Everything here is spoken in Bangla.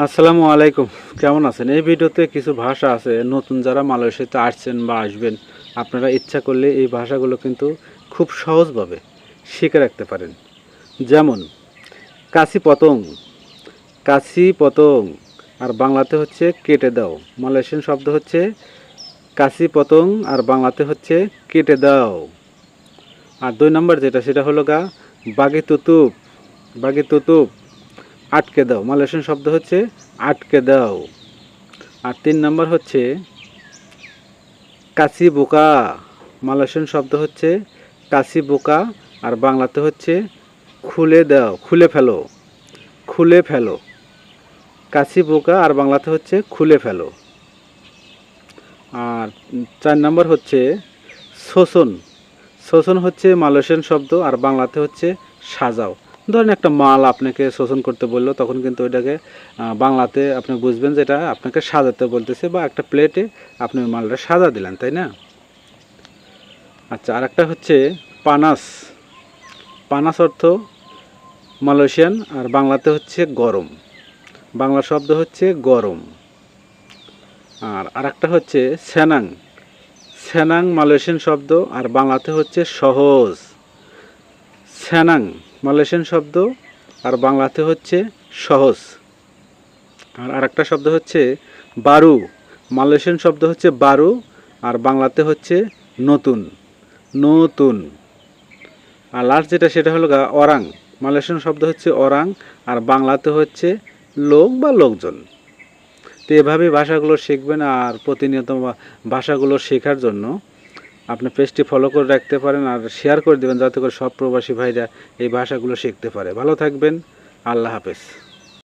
আসসালামু আলাইকুম। কেমন আছেন? এই ভিডিওতে কিছু ভাষা আছে। নতুন যারা মালয়েশিয়াতে আসছেন বা আসবেন, আপনারা ইচ্ছা করলে এই ভাষাগুলো কিন্তু খুব সহজভাবে শিখে রাখতে পারেন। যেমন, কাশি পতং কাশি পতং, আর বাংলাতে হচ্ছে কেটে দাও। মালয়েশিয়ান শব্দ হচ্ছে কাশি পতং, আর বাংলাতে হচ্ছে কেটে দাও। আর দুই নম্বর যেটা, সেটা হলো গা বাগি তুতুপ বাগি তুতুপ আটকে দাও। মালয়েশিয়ান শব্দ হচ্ছে আটকে দাও। আর তিন নম্বর হচ্ছে কাশি বোকা। মালয়েশিয়ান শব্দ হচ্ছে কাশি বোকা আর বাংলাতে হচ্ছে খুলে দাও, খুলে ফেলো খুলে ফেলো। কাশি বোকা আর বাংলাতে হচ্ছে খুলে ফেলো। আর চার নম্বর হচ্ছে শোষণ। শোষণ হচ্ছে মালয়েশিয়ান শব্দ আর বাংলাতে হচ্ছে সাজাও। ধরেন একটা মাল আপনাকে শোষণ করতে বলল, তখন কিন্তু ওইটাকে বাংলাতে আপনি বুঝবেন যে এটা আপনাকে সাজাতে বলতেছে বা একটা প্লেটে আপনি ওই মালটা সাজা দিলেন, তাই না? আচ্ছা আর একটা হচ্ছে পানাস। পানাস অর্থ মালয়েশিয়ান আর বাংলাতে হচ্ছে গরম। বাংলা শব্দ হচ্ছে গরম। আর আরেকটা হচ্ছে সেনাং সেনাং মালয়েশিয়ান শব্দ আর বাংলাতে হচ্ছে সহজ। সেনাং মালয়েশিয়ান শব্দ, আর বাংলাতে হচ্ছে সহজ। আর আরেকটা শব্দ হচ্ছে বারু। মালয়েশিয়ান শব্দ হচ্ছে বারু, আর বাংলাতে হচ্ছে নতুন। নতুন। আর লাস্ট যেটা, সেটা হলো গা অরাং মালয়েশিয়ান শব্দ হচ্ছে অরাং আর বাংলাতে হচ্ছে লোক বা লোকজন। তো এভাবেই ভাষাগুলো শিখবেন আর প্রতিনিয়ত ভাষাগুলো শেখার জন্য আপনি পেজটি ফলো করে রাখতে পারেন আর শেয়ার করে দেবেন, যাতে করে সব প্রবাসী ভাইরা এই ভাষাগুলো শিখতে পারে। ভালো থাকবেন, আল্লাহ হাফেজ।